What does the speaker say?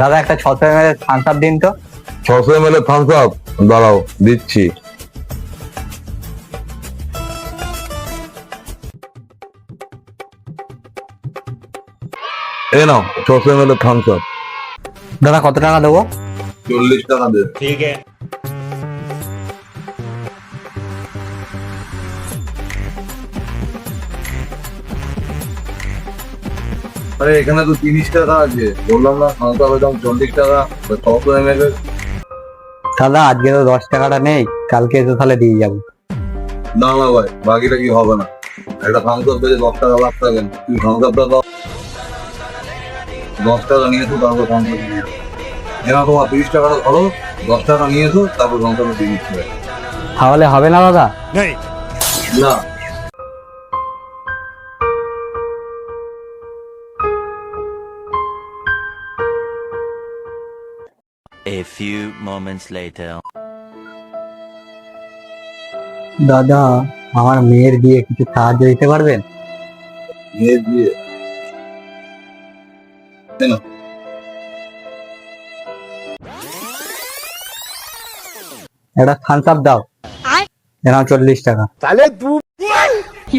দাদা একটা ছশো এম এল এর থামস আপ দিন তো। ছশো এম এল এর থামস আপ দাঁড়াও দিচ্ছি। এ নাও ছশো এম এল এর থামস আপ দাদা কত টাকা দেবো? চল্লিশ টাকা দেবো ঠিক আছে। আরে এখানে তো তিরিশ টাকা আছে। বললাম না আপের দাম চল্লিশ টাকা। এম এল দাদা আজকে তো দশ টাকাটা নেই কালকে এসে তাহলে দিয়ে যাব। না না ভাই বাকিটা কি হবে না? একটা থামস আপ পেয়ে দশ টাকা লাভ থাকেন তুই থামস আপটা দাও। দশ টাকা নিয়ে এসো তারপর থামস আপ নিয়ে এসো। তোমার তিরিশ টাকাটা ধরো দশ টাকা নিয়ে এসো তারপর থামস আপ দিয়ে দিচ্ছি। তাহলে হবে না দাদা? না। A few moments later. দাদা আমার মেয়ের বিয়ে কিছু সাহায্য দিতে পারবেন? মেয়ের বিয়ে? কেন? একটা থামস দাও। এরা চল্লিশ টাকা। তাহলে দু কি